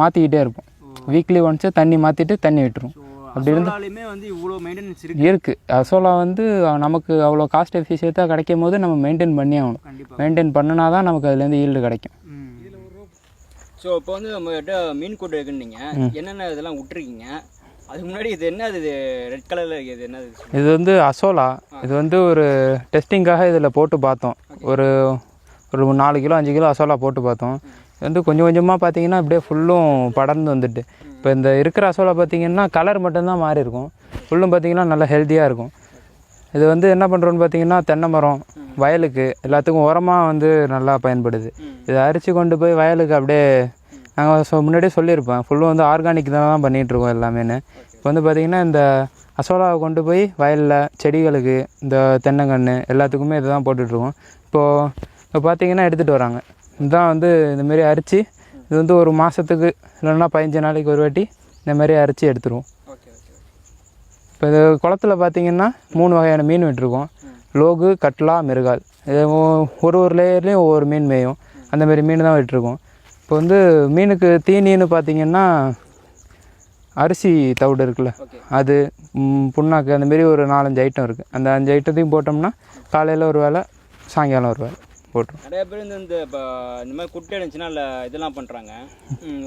மாற்றிக்கிட்டே இருப்போம். வீக்லி ஒன்ஸு தண்ணி மாற்றிட்டு தண்ணி விட்டுருவோம். ஸோ அசோலாலையுமே வந்து இவ்வளோ மெயின்டெனன்ஸ் இருக்கு. இருக்குது அசோலா வந்து நமக்கு அவ்வளோ காஸ்ட் எஃபிஷியத்தாக கிடைக்கும் போது நம்ம மெயின்டைன் பண்ணி ஆகணும். மெயின்டைன் பண்ணினா தான் நமக்கு அதுலேருந்து ஈல்டு கிடைக்கும். ஸோ இப்போ வந்து நம்மகிட்ட மீன் கூட்டு இருக்குன்னீங்க. என்னென்ன இதெல்லாம் விட்டுருக்கீங்க? அதுக்கு முன்னாடி இது என்ன இது? ரெட் கலரில் இருக்குது. என்னது? இது வந்து அசோலா. இது வந்து ஒரு டெஸ்டிங்காக இதில் போட்டு பார்த்தோம். ஒரு ஒரு நாலு கிலோ அஞ்சு கிலோ அசோலா போட்டு பார்த்தோம். இது வந்து கொஞ்சம் கொஞ்சமாக பார்த்தீங்கன்னா அப்படியே ஃபுல்லும் படர்ந்து வந்துட்டு. இப்போ இந்த இருக்கிற அசோலா பார்த்தீங்கன்னா கலர் மட்டும்தான் மாறி இருக்கும். ஃபுல்லும் பார்த்தீங்கன்னா நல்லா ஹெல்த்தியாக இருக்கும். இது வந்து என்ன பண்ணுறோன்னு பார்த்தீங்கன்னா தென்னை மரம் வயலுக்கு எல்லாத்துக்கும் உரமாக வந்து நல்லா பயன்படுது. இதை அரிச்சு கொண்டு போய் வயலுக்கு அப்படியே நாங்கள் முன்னாடியே சொல்லியிருப்பேன் ஃபுல்லும் வந்து ஆர்கானிக் தான் தான் பண்ணிகிட்ருக்கோம் எல்லாமேன்னு. இப்போ வந்து பார்த்திங்கன்னா இந்த அசோலாவை கொண்டு போய் வயலில் செடிகளுக்கு இந்த தென்னங்கன்று எல்லாத்துக்குமே இதை தான் போட்டுட்ருக்கோம் இப்போது இப்போ பார்த்தீங்கன்னா எடுத்துகிட்டு வராங்க. இதுதான் வந்து இந்தமாரி அரிச்சு இது வந்து ஒரு மாதத்துக்கு இல்லைன்னா பதினஞ்சு நாளைக்கு ஒரு வாட்டி இந்த மாதிரி அரிச்சு எடுத்துருவோம். இப்போ இது குளத்துல பார்த்தீங்கன்னா மூணு வகையான மீன் விட்டுருக்கோம். லோகு கட்லா மிருகால். இது ஒரு ஒரு லேயர்லேயும் ஒவ்வொரு மீன் மேயும். அந்த மாதிரி மீன் தான் விட்டுருக்கோம். இப்போ வந்து மீனுக்கு தீனின்னு பார்த்தீங்கன்னா அரிசி தவிடு இருக்குல்ல அது புண்ணாக்கு அந்த மாதிரி ஒரு நாலஞ்சு ஐட்டம் இருக்குது அந்த அஞ்சு ஐட்டத்தையும் போட்டோம்னா காலையில் ஒரு வேளை சாயங்காலம் ஒரு வேளை. போட்டுரும் நிறைய பேர் இந்த இந்த மாதிரி குட்டை இருந்துச்சுன்னா இல்லை இதெல்லாம் பண்ணுறாங்க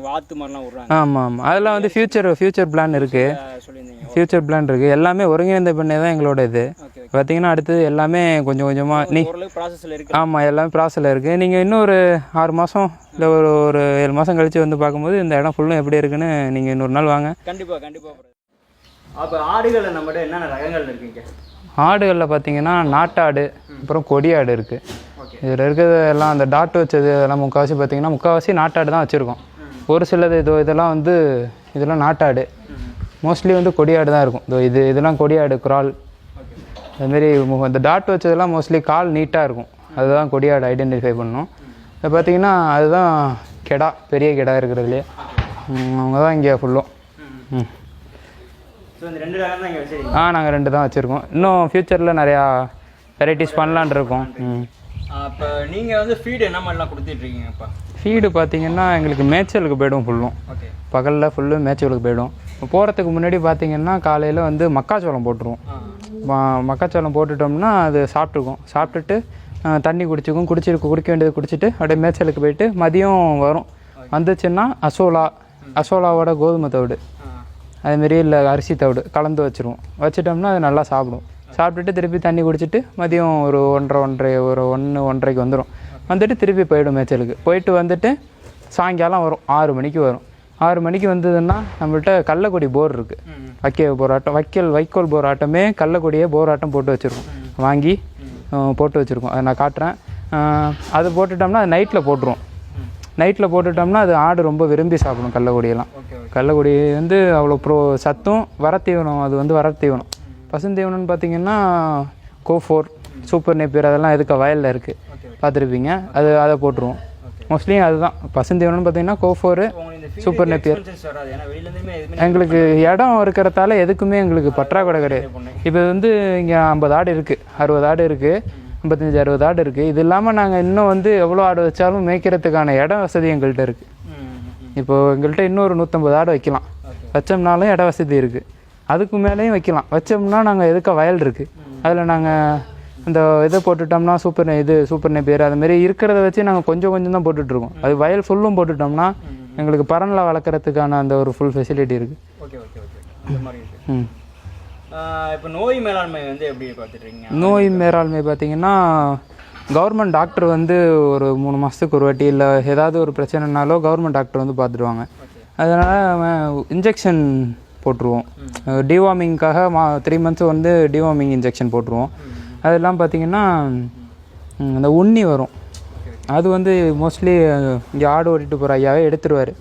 வாத்து மாதிரிலாம் விட்றாங்க. ஆமாம் ஆமாம் அதெல்லாம் வந்து ஃப்யூச்சர் ஃப்யூச்சர் பிளான் இருக்குது ஃப்யூச்சர் பிளான் இருக்குது எல்லாமே ஒருங்கிணைந்த பண்ணே தான் எங்களோட இது. பார்த்தீங்கன்னா அடுத்தது எல்லாமே கொஞ்சம் கொஞ்சமாக நீ ப்ராசஸில் இருக்கு. ஆமாம் எல்லாமே ப்ராசஸில் இருக்குது நீங்கள் இன்னும் ஒரு ஆறு மாதம் இல்லை ஒரு ஒரு ஏழு மாதம் கழித்து வந்து பார்க்கும்போது இந்த இடம் ஃபுல்லும் எப்படி இருக்குன்னு நீங்கள் இன்னொரு நாள் வாங்க. கண்டிப்பாக கண்டிப்பாக அப்போ ஆடுகளில் நம்மகிட்ட என்னென்ன ரகங்கள் இருக்குங்க? ஆடுகளில் பார்த்தீங்கன்னா நாட்டாடு அப்புறம் கொடியாடு இருக்குது இதில் இருக்கிறது எல்லாம் அந்த டாட் வச்சது எல்லாம் முக்கால்வாசி பார்த்தீங்கன்னா முக்கால்வாசி நாட்டாடு தான் வச்சுருக்கோம். ஒரு சிலது இதோ இதெல்லாம் வந்து இதெல்லாம் நாட்டாடு. மோஸ்ட்லி வந்து கொடியாடு தான் இருக்கும். இதோ இது இதெல்லாம் கொடியாடு குரால் அதுமாரி இந்த டாட் வச்சதெல்லாம் மோஸ்ட்லி கால் நீட்டாக இருக்கும். அதுதான் கொடியாடு ஐடென்டிஃபை பண்ணணும் இப்போ பார்த்தீங்கன்னா அதுதான் கெடா பெரிய கெடா இருக்கிறதுலே அவங்க தான் இங்கே ஃபுல்லும் ம். ஆ நாங்கள் ரெண்டு தான் வச்சுருக்கோம். இன்னும் ஃப்யூச்சரில் நிறையா வெரைட்டிஸ் பண்ணலான் இருக்கோம். ம். அப்போ நீங்கள் வந்து ஃபீடு என்ன மாதிரிலாம் கொடுத்துட்ருக்கீங்க இப்போ ஃபீடு பார்த்தீங்கன்னா எங்களுக்கு மேய்ச்சலுக்கு போய்டும் ஃபுல்லும் ஓகே. பகலில் ஃபுல்லு மேய்ச்சலுக்கு போய்டும். போகிறதுக்கு முன்னாடி பார்த்தீங்கன்னா காலையில் வந்து மக்காச்சோளம் போட்டுருவோம். மக்காச்சோளம் போட்டுட்டோம்னா அது சாப்பிட்டுக்கும் சாப்பிட்டுட்டு தண்ணி குடிச்சிக்கும் குடிச்சிட்டு குடிக்க வேண்டியது குடிச்சிட்டு அப்படியே மேய்ச்சலுக்கு போயிட்டு மதியம் வரும். வந்துச்சுன்னா அசோலா. அசோலாவோட கோதுமை தவிடு. அதுமாரி இல்லை அரிசி தவிடு. கலந்து வச்சுருவோம். வச்சிட்டோம்னா அது நல்லா சாப்பிடும். சாப்பிட்டுட்டு திருப்பி தண்ணி குடிச்சிட்டு மதியம் ஒரு ஒன்றரை ஒன்றரை ஒரு ஒன்று ஒன்றரைக்கு வந்துடும் வந்துட்டு திருப்பி போயிடும் மேய்ச்சலுக்கு. போயிட்டு வந்துட்டு சாயங்காலம் வரும். ஆறு மணிக்கு வரும். ஆறு மணிக்கு வந்ததுன்னா நம்மள்ட்ட கள்ளக்கொடி போர் இருக்குது வைக்க போராட்டம் வைக்கல் வைக்கோல் போராட்டமே கள்ளக்கொடியே போராட்டம் போட்டு வச்சுருக்கோம். வாங்கி போட்டு வச்சுருக்கோம். அதை நான் காட்டுறேன். அது போட்டுட்டோம்னா அது நைட்டில் போட்டுருவோம் நைட்டில் போட்டுட்டோம்னா அது ஆடு ரொம்ப விரும்பி சாப்பிடும் கள்ளக்கொடியெல்லாம். கள்ளக்குடி வந்து அவ்வளோ ப்ரோ சத்தும் வரத்தீவனம் அது வந்து வரத்தீவனம் பசுந்தீவனம்னு பார்த்தீங்கன்னா கோ ஃபோர் சூப்பர் நெப்பியர் அதெல்லாம் எதுக்க வயலில் இருக்குது பார்த்துருப்பீங்க. அது அதை போட்டுருவோம். மோஸ்ட்லி அதுதான். பசுந்தீவனம்னு பார்த்தீங்கன்னா கோ ஃபோரு உங்களுக்கு இந்த சூப்பர் நெப்பியர். எங்களுக்கு இடம் இருக்கிறதால எதுக்குமே எங்களுக்கு பற்றாக்குறை கிடையாது. இப்போ வந்து இங்கே ஐம்பது ஆடு இருக்குது அறுபது ஆடு இருக்குது ஐம்பத்தஞ்சு அறுபது ஆடு இருக்குது இது இல்லாமல் நாங்கள் இன்னும் வந்து எவ்வளோ ஆடு வச்சாலும் மேய்க்கிறதுக்கான இட வசதி எங்கள்கிட்ட இருக்குது ம் ம் இப்போ எங்கள்கிட்ட இன்னொரு நூற்றம்பது ஆடு வைக்கலாம். வச்சோம்னாலும் இட வசதி இருக்குது அதுக்கு மேலேயும் வைக்கலாம். வச்சோம்னா நாங்கள் எதுக்க வயல் இருக்குது அதில் நாங்கள் இந்த இதை போட்டுட்டோம்னா சூப்பர் இது சூப்பர் நெப்பியர் அது மாதிரி இருக்கிறத வச்சு நாங்கள் கொஞ்சம் கொஞ்சம் தான் போட்டுட்ருக்கோம் அது வயல் ஃபுல்லும் போட்டுட்டோம்னா எங்களுக்கு பரனில் வளர்க்குறதுக்கான அந்த ஒரு ஃபுல் ஃபெசிலிட்டி இருக்குது ஓகே ஓகே ஓகே. இந்த மாதிரி இருக்கு ம். இப்போ நோய் மேலாண்மை வந்து எப்படி பார்த்துட்ருக்கீங்க நோய் மேலாண்மை பார்த்தீங்கன்னா கவர்மெண்ட் டாக்டர் வந்து ஒரு மூணு மாதத்துக்கு ஒரு வாட்டி இல்லை ஏதாவது ஒரு பிரச்சனைனாலோ கவர்மெண்ட் டாக்டர் வந்து பார்த்துடுவாங்க அதனால் இன்ஜெக்ஷன் போட்டுருவோம். டிவார்மிங்காக மா த்ரீ மந்த்ஸ் வந்து டிவார்மிங் இன்ஜெக்ஷன் போட்டுருவோம். அதெல்லாம் பார்த்தீங்கன்னா ம், இந்த உண்ணி வரும். அது வந்து மோஸ்ட்லி இங்கே ஆடு ஓட்டிட்டு போகிற ஐயாவே எடுத்துருவார்.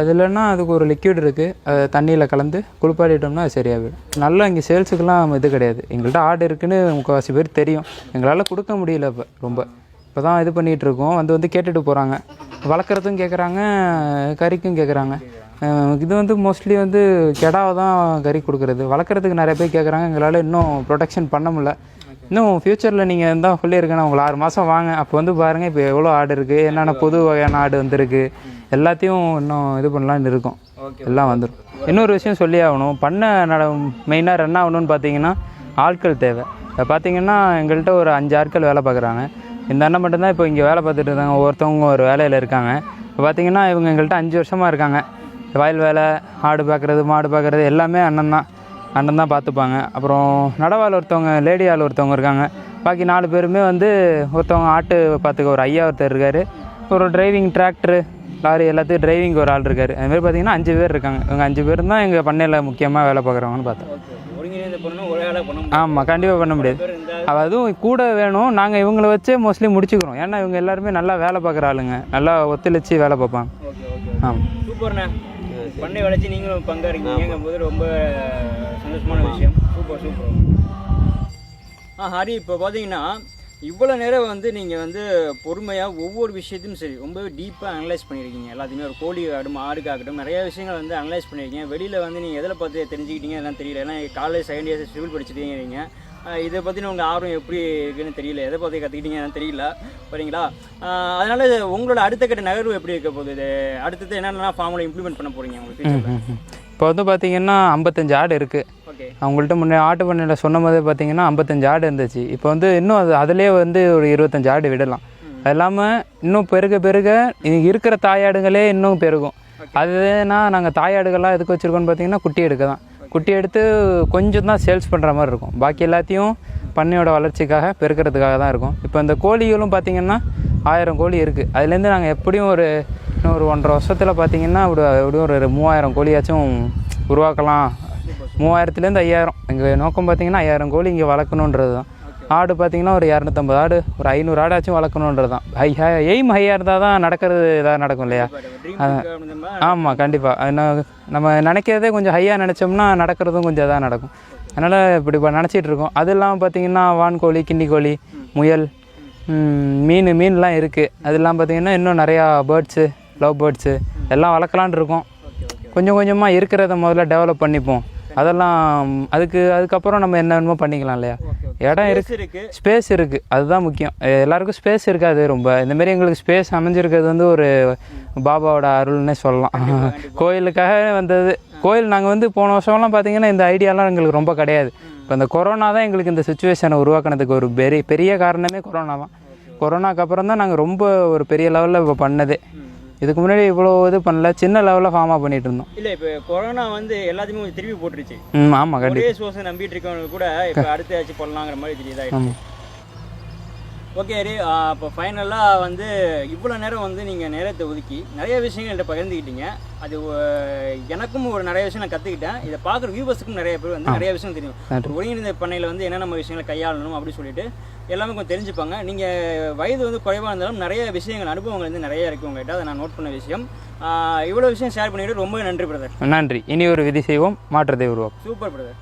அது இல்லைன்னா அதுக்கு ஒரு லிக்விட் இருக்குது அதை தண்ணியில் கலந்து குளிப்பாட்டிட்டோம்னா அது சரியாக போயிடும் நல்லா இங்கே சேல்ஸுக்கெல்லாம் இது கிடையாது. எங்கள்கிட்ட ஆடு இருக்குன்னு முக்கால்வாசி பேர் தெரியும். எங்களால் கொடுக்க முடியல இப்போ ரொம்ப. இப்போ தான் இது பண்ணிகிட்டு இருக்கோம். வந்து வந்து கேட்டுட்டு போகிறாங்க வளர்க்குறதும் கேட்குறாங்க கறிக்கும் கேட்குறாங்க இது வந்து மோஸ்ட்லி வந்து கெடாவை தான் கறி கொடுக்குறது. வளர்க்குறதுக்கு நிறைய பேர் கேட்குறாங்க எங்களால் இன்னும் ப்ரொடெக்ஷன் பண்ண முடியல. இன்னும் ஃப்யூச்சரில் நீங்கள் இருந்தால் சொல்லியிருக்கேன் உங்களை ஆறு மாதம் வாங்க. அப்போ வந்து பாருங்கள் இப்போ எவ்வளோ ஆடு இருக்குது என்னென்ன புது வகையான ஆடு வந்திருக்கு? எல்லாத்தையும் இன்னும் இது பண்ணலான்னு இருக்கோம். எல்லாம் வந்துடும் இன்னொரு விஷயம் சொல்லி ஆகணும். பண்ண நட மெயினாக ரன் ஆகணும்னு பார்த்தீங்கன்னா ஆட்கள் தேவை. இப்போ பார்த்தீங்கன்னா எங்கள்கிட்ட ஒரு அஞ்சு ஆட்கள் வேலை பார்க்குறாங்க இந்த அண்ணன் மட்டும்தான் இப்போ இங்கே வேலை பார்த்துட்டு இருக்காங்க. ஒவ்வொருத்தவங்க ஒரு வேலையில் இருக்காங்க. இப்போ பார்த்தீங்கன்னா இவங்க எங்கள்கிட்ட அஞ்சு வருஷமாக இருக்காங்க. வயல் வேலை ஆடு பார்க்குறது மாடு பார்க்குறது எல்லாமே அண்ணன் தான். அண்ணன் தான் பார்த்துப்பாங்க. அப்புறம் நடவாள் ஒருத்தவங்க லேடி ஆள் ஒருத்தவங்க இருக்காங்க. பாக்கி நாலு பேருமே வந்து ஒருத்தவங்க ஆட்டு பார்த்துக்க ஒரு ஐயா ஒருத்தர் இருக்கார். ஒரு டிரைவிங் டிராக்டரு லாரி எல்லாத்தையும் டிரைவிங் ஒரு ஆள் இருக்கார். அதுமாதிரி பார்த்தீங்கன்னா அஞ்சு பேர் இருக்காங்க. இவங்க அஞ்சு பேர் தான் எங்கள் பண்ணையில் முக்கியமாக வேலை பார்க்குறவங்கன்னு பார்த்தோம். ஆமாம் கண்டிப்பாக பண்ண முடியாது. அதுவும் கூட வேணும். நாங்கள் இவங்கள வச்சே மோஸ்ட்லி முடிச்சுக்கிறோம். ஏன்னா இவங்க எல்லாருமே நல்லா வேலை பார்க்குற ஆளுங்க. நல்லா ஒத்துழைச்சி வேலை பார்ப்பாங்க. ஆமாம் சூப்பர்ண்ணே. பண்ணை வளர்ச்சி நீங்களும் பங்கா இருக்கீங்கும் போது ரொம்ப சந்தோஷமான விஷயம். Super super. ஆ ஹரி இப்போ பார்த்தீங்கன்னா இவ்வளோ நேரம் வந்து நீங்கள் வந்து பொறுமையாக ஒவ்வொரு விஷயத்தையும் சரி ரொம்பவே டீப்பாக அனலைஸ் பண்ணியிருக்கீங்க எல்லாத்தையுமே ஒரு கோழி ஆகட்டும் ஆடுக்காகட்டும் நிறைய விஷயங்கள் வந்து அனலைஸ் பண்ணியிருக்கீங்க வெளியில் வந்து நீங்கள் எதில் பார்த்து தெரிஞ்சுக்கிட்டீங்க எல்லாம் தெரியல. ஏன்னா காலேஜ் செகண்ட் இயர் சிவில் படிச்சிட்டீங்க இதை பற்றின உங்கள் ஆர்வம் எப்படி இருக்குன்னு தெரியல. எதை பற்றி கற்றுக்கிட்டீங்கன்னு தெரியல. சரிங்களா? அதனால உங்களோட அடுத்த கட்ட நகர்வு எப்படி இருக்க போகுது? இது அடுத்தது என்னென்னலாம் ஃபார்முலா இம்ப்ளிமெண்ட் பண்ண போகிறீங்க உங்களுக்கு இப்போ வந்து பார்த்தீங்கன்னா ஐம்பத்தஞ்சு ஆடு இருக்குது ஓகே. அவங்கள்ட்ட முன்னே ஆட்டு பண்ணையில் சொன்ன போதே பார்த்தீங்கன்னா ஐம்பத்தஞ்சு ஆடு இருந்துச்சு. இப்போ வந்து இன்னும் அது அதிலே வந்து ஒரு இருபத்தஞ்சு ஆடு விடலாம். அது இல்லாமல் இன்னும் பெருக பெருக இருக்கிற தாயாடுகளே இன்னும் பெருகும். அதுனா நாங்கள் தாயாடுகள்லாம் எதுக்கு வச்சுருக்கோம்னு பார்த்தீங்கன்னா குட்டி எடுக்க தான் குட்டி எடுத்து கொஞ்சம் தான் சேல்ஸ் பண்ணுற மாதிரி இருக்கும். பாக்கி எல்லாத்தையும் பண்ணையோட வளர்ச்சிக்காக பெருக்கிறதுக்காக தான் இருக்கும். இப்போ இந்த கோழிகளும் பார்த்தீங்கன்னா ஆயிரம் கோழி இருக்குது அதுலேருந்து நாங்கள் எப்படியும் ஒரு இன்னும் ஒரு ஒன்றரை வருஷத்தில் பார்த்தீங்கன்னா இப்படி எப்படியும் ஒரு மூவாயிரம் கோழியாச்சும் உருவாக்கலாம். மூவாயிரத்துலேருந்து ஐயாயிரம். எங்கள் நோக்கம் பார்த்தீங்கன்னா ஐயாயிரம் கோழி இங்கே வளர்க்கணுன்றது தான் ஆடு பார்த்தீங்கன்னா ஒரு இரநூத்தம்பது ஆடு ஒரு ஐநூறு ஆடாச்சும் வளர்க்கணுன்றது தான். ஹை எய்ம் ஹையாக இருந்தால் தான் நடக்கிறது இதாக நடக்கும் இல்லையா? ஆமாம் கண்டிப்பாக நம்ம நினைக்கிறதே கொஞ்சம் ஹையாக நினச்சோம்னா நடக்கிறதும் கொஞ்சம் இதாக நடக்கும். அதனால் இப்படி இப்போ நினச்சிட்டு இருக்கோம். அது இல்லாமல் பார்த்தீங்கன்னா வான்கோழி கின்னிக்கோழி முயல் ம், மீன் மீன்லாம் இருக்குது அது இல்லாமல் பார்த்தீங்கன்னா இன்னும் நிறையா பேர்ட்ஸு லவ் பேர்ட்ஸு எல்லாம் வளர்க்கலான்னு இருக்கோம். கொஞ்சம் கொஞ்சமாக இருக்கிறத முதல்ல டெவலப் பண்ணிப்போம். அதெல்லாம் அதுக்கு அதுக்கப்புறம் நம்ம என்னென்னமோ பண்ணிக்கலாம் இல்லையா? இடம் இருக்கு. ஸ்பேஸ் இருக்குது அதுதான் முக்கியம். எல்லாருக்கும் ஸ்பேஸ் இருக்காது ரொம்ப. இந்த மாதிரி எங்களுக்கு ஸ்பேஸ் அமைஞ்சிருக்கிறது வந்து ஒரு பாபாவோட அருள்னே சொல்லலாம். கோயிலுக்காக வந்தது. கோயில் நாங்கள் வந்து போன வருஷம்லாம் பார்த்தீங்கன்னா இந்த ஐடியாலாம் எங்களுக்கு ரொம்ப கிடையாது. இப்போ இந்த கொரோனா தான் எங்களுக்கு இந்த சுச்சுவேஷனை உருவாக்குனதுக்கு ஒரு பெரிய பெரிய காரணமே கொரோனா தான். கொரோனாக்கு அப்புறம் தான் நாங்கள் ரொம்ப ஒரு பெரிய லெவலில் இப்போ பண்ணதே. இதுக்கு முன்னாடி இவ்வளோ இது பண்ணல. சின்ன லெவலில் ஃபார்மாக பண்ணிட்டு இருந்தோம் இல்ல இப்போ கொரோனா வந்து எல்லாத்தையுமே கொஞ்சம் திருப்பி போட்டுருச்சு. ம் ஆமாம் கண்டிப்பாக சோர்ஸ் நம்பிட்டு இருக்கவங்க கூட இப்போ அடுத்து ஆச்சு பண்ணலாங்கிற மாதிரி தெரியுதா ஓகே ஹரி இப்போ ஃபைனலாக வந்து இவ்வளோ நேரம் வந்து நீங்கள் நேரத்தை ஒதுக்கி நிறைய விஷயங்கள் என்கிட்ட பகிர்ந்துக்கிட்டீங்க. அது எனக்கும் ஒரு நிறைய விஷயம் நான் கற்றுக்கிட்டேன் இதை பார்க்குற வியூவர்ஸுக்கும் நிறைய பேர் வந்து நிறைய விஷயம் தெரியும். ஒரு ஒருங்கிணைந்த பண்ணையில் வந்து என்னென்ன விஷயங்களை கையாளணும் அப்படின்னு சொல்லிட்டு எல்லாமே கொஞ்சம் தெரிஞ்சுப்பாங்க. நீங்கள் வயது வந்து குறைவாக இருந்தாலும் நிறைய விஷயங்கள் அனுபவங்கள் வந்து நிறைய இருக்கு உங்கள்கிட்ட அதை நான் நோட் பண்ண விஷயம். இவ்வளோ விஷயம் ஷேர் பண்ணிட்டு ரொம்ப நன்றி பிரதர் நன்றி. இனி ஒரு விதி செய்வோம் மாற்றத்தை உருவாக்கும் சூப்பர் பிரதர்